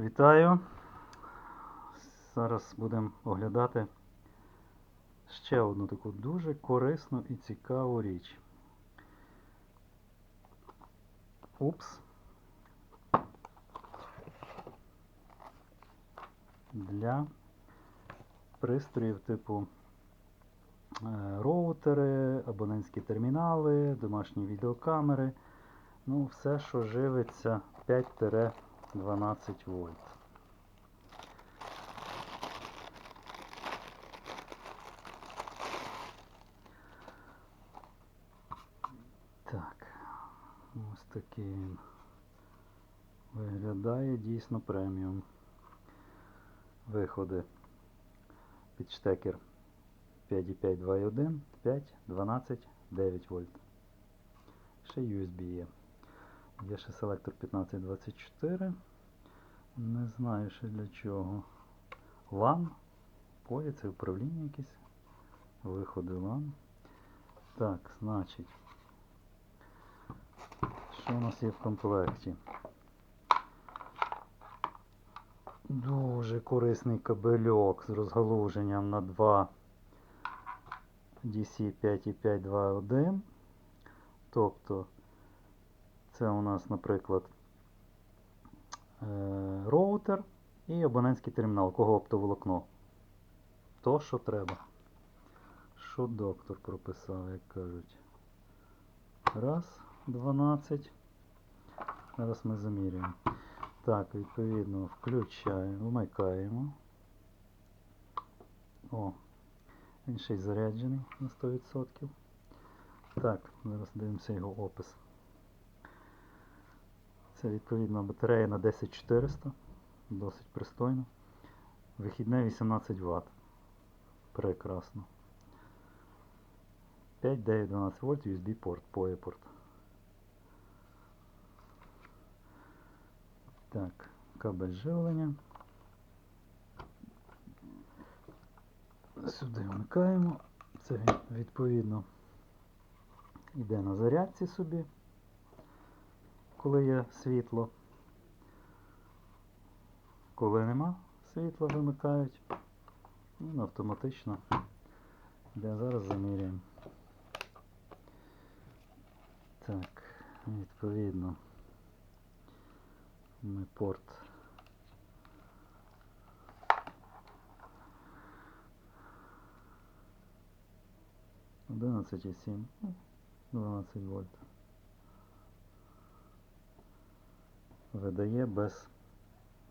Вітаю! Зараз будемо оглядати ще одну таку дуже корисну і цікаву річ. Упс. Для пристроїв типу е, роутери, абонентські термінали, домашні відеокамери. Ну, все, що живиться 5-12 вольт. Так, ось такий він виглядає дійсно преміум. Виходи під штекер 5,5 2,1, 5, 12, 9 вольт. Ще USB є. Є ще селектор 1524. Не знаю ще для чого. LAN. Полі, це управління якесь. Виходи LAN. Так, значить. Що у нас є в комплекті? Дуже корисний кабельок з розгалуженням на 2 DC 5.5.2.1. Тобто це у нас, наприклад, е, роутер і абонентський термінал, кого оптоволокно. То, що треба. Що доктор прописав, як кажуть. Раз, 12. Зараз ми замірюємо. Так, відповідно, включаємо, вмикаємо. О, він ще й заряджений на 100%. Так, зараз дивимося його опис. Це відповідно батарея на 10400, досить пристойно. Вихідне 18 Вт. Прекрасно. 5, 9, 12 вольт USB порт, POE порт. Так, кабель живлення. Сюди вмикаємо. Це відповідно йде на зарядці собі, коли є світло. Коли нема світла, вимикають. Він автоматично йде. Зараз заміряємо. Так, відповідно. Ми порт. Одинадцять і сім. Ну, 12 вольт. Видає без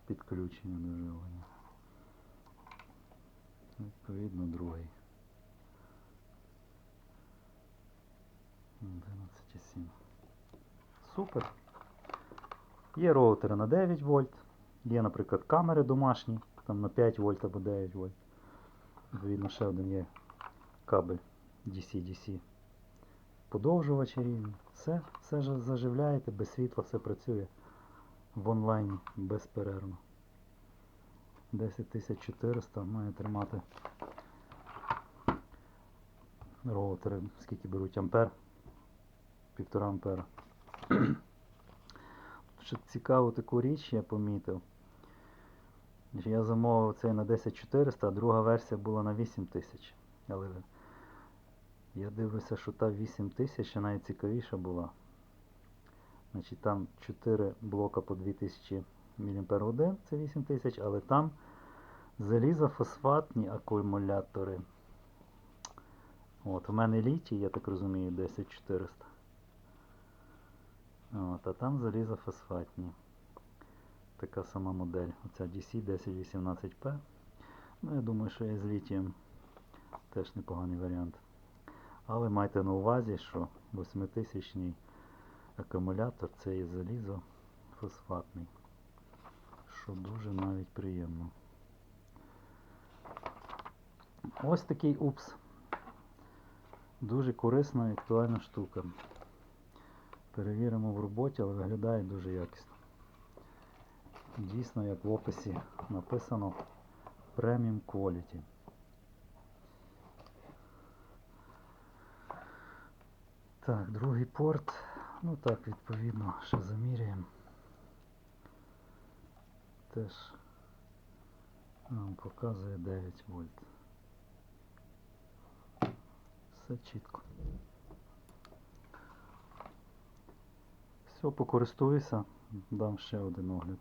підключення до живлення. Відповідно, другий. 11,7. Супер. Є роутери на 9 вольт. Є, наприклад, камери домашні, там на 5 вольт або 9 вольт. Відповідно, ще один є кабель DC-DC. Подовжувачі рівні. Все, все заживляєте, без світла все працює в онлайні безперервно. 10400 має тримати роутери, скільки беруть ампер, 1,5 ампера. Що цікаву таку річ я помітив. Я замовив цей на 10400, а друга версія була на 8000. Але я дивлюся, що та 8000 ще найцікавіша була. Значить, там 4 блока по 2000 мАч, це 8000, але там залізофосфатні акумулятори. От, У мене літій, я так розумію, 10400. От, А там залізофосфатні. Така сама модель. Оця DC 1018P. Ну, я думаю, що і з літієм теж непоганий варіант. Але майте на увазі, що 8000 акумулятор це є залізо фосфатний, що дуже навіть приємно. Ось такий упс. Дуже корисна і актуальна штука. Перевіримо в роботі, але виглядає дуже якісно. Дійсно, як в описі написано Premium Quality. Так, другий порт. Ну так, відповідно, ще заміряємо. теж нам показує 9 вольт. Все чітко. Все, покористуюся, дам ще один огляд.